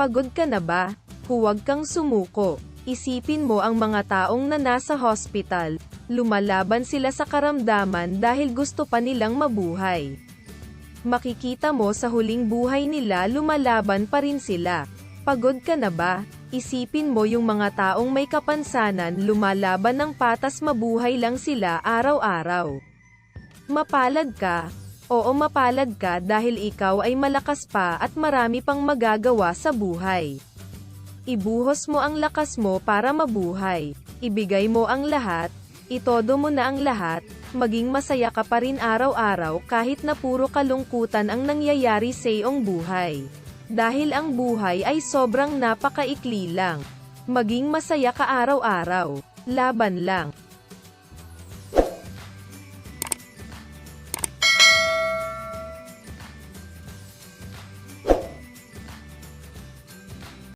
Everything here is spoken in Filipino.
Pagod ka na ba? Huwag kang sumuko. Isipin mo ang mga taong na nasa hospital. Lumalaban sila sa karamdaman dahil gusto pa nilang mabuhay. Makikita mo sa huling buhay nila lumalaban pa rin sila. Pagod ka na ba? Isipin mo yung mga taong may kapansanan lumalaban ng patas mabuhay lang sila araw-araw. Mapalad ka. Oo mapalad ka dahil ikaw ay malakas pa at marami pang magagawa sa buhay. Ibuhos mo ang lakas mo para mabuhay. Ibigay mo ang lahat. Itodo mo na ang lahat. Maging masaya ka pa rin araw-araw kahit na puro kalungkutan ang nangyayari sa iyong buhay. Dahil ang buhay ay sobrang napakaikli lang. Maging masaya ka araw-araw. Laban lang.